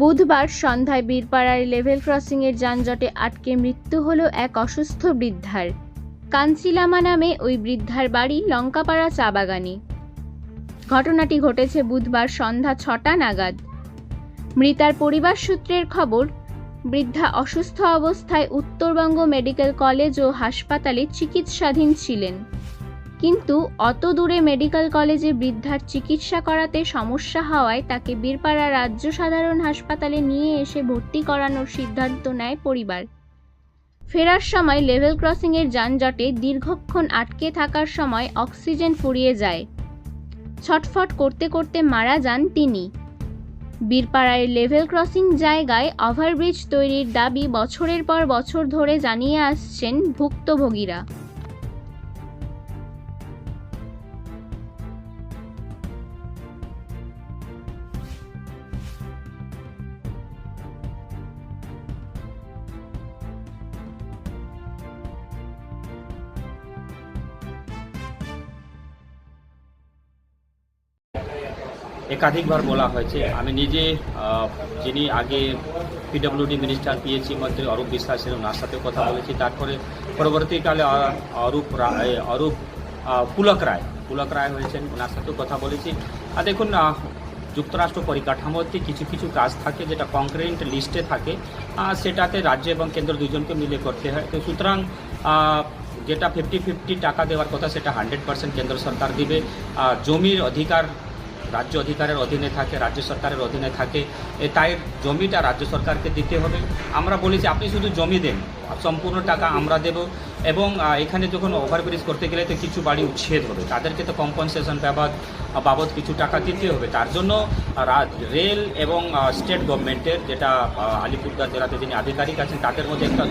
বুধবার সন্ধ্যায় বীরপাড়ার লেভেল ক্রসিংয়ের যানজটে আটকে মৃত্যু হলো এক অসুস্থ বৃদ্ধার। কাঞ্চিলামা নামে ওই বৃদ্ধার বাড়ি লঙ্কাপাড়া চা বাগানে। ঘটনাটি ঘটেছে বুধবার সন্ধ্যা ছটা নাগাদ। মৃতার পরিবার সূত্রের খবর, বৃদ্ধা অসুস্থ অবস্থায় উত্তরবঙ্গ মেডিকেল কলেজ ও হাসপাতালে চিকিৎসাধীন ছিলেন। কিন্তু অত দূরে মেডিকেল কলেজে বৃদ্ধার চিকিৎসা করাতে সমস্যা হওয়ায় তাকে বীরপাড়া রাজ্য সাধারণ হাসপাতালে নিয়ে এসে ভর্তি করানোর সিদ্ধান্ত নেয় পরিবার। ফেরার সময় লেভেল ক্রসিংয়ের যানজটে দীর্ঘক্ষণ আটকে থাকার সময় অক্সিজেন ফুরিয়ে যায়। ছটফট করতে করতে মারা যান তিনি। বীরপাড়ায় লেভেল ক্রসিং জায়গায় ওভারব্রিজ তৈরির দাবি বছরের পর বছর ধরে জানিয়ে আসছেন ভুক্তভোগীরা। একাধিকবার বলা হয়েছে। আমি নিজে যিনি আগে পিডব্লিউডি মিনিস্টার পিএইচি মন্ত্রী, অরূপ বিশ্বাস ছিলেন ওনার সাথে কথা বলেছি। তারপরে পরবর্তীকালে অরূপ রায় অরূপ পুলক রায় পুলক রায় হয়েছেন, ওনার সাথেও কথা বলেছি। আর দেখুন যুক্তরাষ্ট্র পরিকাঠামোতে কিছু কিছু কাজ থাকে যেটা কংক্রিট লিস্টে থাকে। সেটাতে রাজ্য এবং কেন্দ্র দুজনকে মিলে করতে হয়। তো সুতরাং যেটা ফিফটি ফিফটি টাকা দেওয়ার কথা, সেটা হান্ড্রেড পার্সেন্ট কেন্দ্র সরকার দিবে। জমির অধিকার রাজ্য অধিকারের অধীনে থাকে, রাজ্য সরকারের অধীনে থাকে তাই জমিটা রাজ্য সরকারকে দিতে হবে। আমরা বলি যে আপনি শুধু জমি দেন, সম্পূর্ণ টাকা আমরা দেব এবং এখানে যখন ওভারব্রিজ করতে গেলে তো কিছু বাড়ি উচ্ছেদ হবে। তাদেরকে তো কম্পনসেশন বাবদ বাবদ কিছু টাকা দিতে হবে। তার জন্য রেল এবং স্টেট গভর্নমেন্টের যেটা আলিপুরদার জেলাতে যিনি আধিকারিক আছেন, তাদের মধ্যে একটা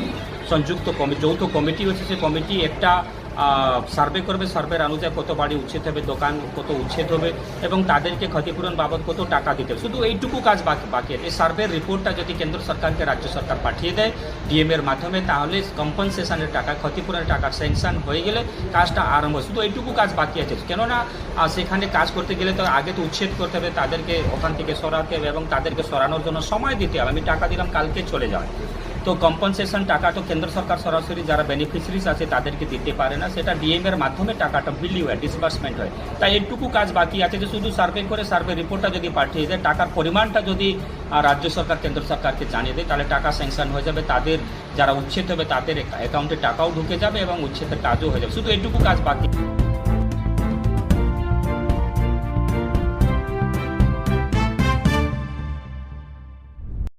সংযুক্ত কমিটি যৌথ কমিটি হচ্ছে সেই কমিটি একটা সার্ভে করবে, সার্ভের অনুযায়ী কত বাড়ি উচ্ছেদ হবে, দোকান কত উচ্ছেদ হবে, এবং তাদেরকে ক্ষতিপূরণ বাবদ কত টাকা দিতে হবে। শুধু এইটুকু কাজ বাকি বাকি এই সার্ভের রিপোর্টটা যদি কেন্দ্র সরকারকে, রাজ্য সরকার পাঠিয়ে দেয়, ডিএম এর মাধ্যমে, তাহলে কম্পনসেশনের টাকা, ক্ষতিপূরণের টাকা স্যাংশন হয়ে গেলে কাজটা আরম্ভ হয়। শুধু এইটুকু কাজ বাকি আছে। কেননা সেখানে কাজ করতে গেলে তো আগে তো উচ্ছেদ করতে হবে, তাদেরকে ওখান থেকে সরাতে হবে এবং তাদেরকে সরানোর জন্য সময় দিতে হবে। আমি টাকা দিলাম, কালকে চলে যায় তো কম্পনসেশন টাকাটা কেন্দ্র সরকার সরাসরি যারা বেনিফিশিয়ারিজ আছে তাদেরকে দিতে পারে না। সেটা ডিএম এর মাধ্যমে টাকাটা বিলি হয় ডিসবার্সমেন্ট হয়। তাই এটুকু কাজ বাকি আছে যে শুধু সার্ভে করে সার্ভে রিপোর্টটা যদি পাঠিয়ে দেয়, টাকার পরিমাণটা যদি রাজ্য সরকার, কেন্দ্র সরকারকে জানিয়ে দেয়, তাহলে টাকা স্যাংশন হয়ে যাবে। তাদের যারা উচ্ছেদ হবে, তাদের অ্যাকাউন্টে টাকাও ঢুকে যাবে এবং উচ্ছেদের কাজও হয়ে যাবে। শুধু এটুকু কাজ বাকি।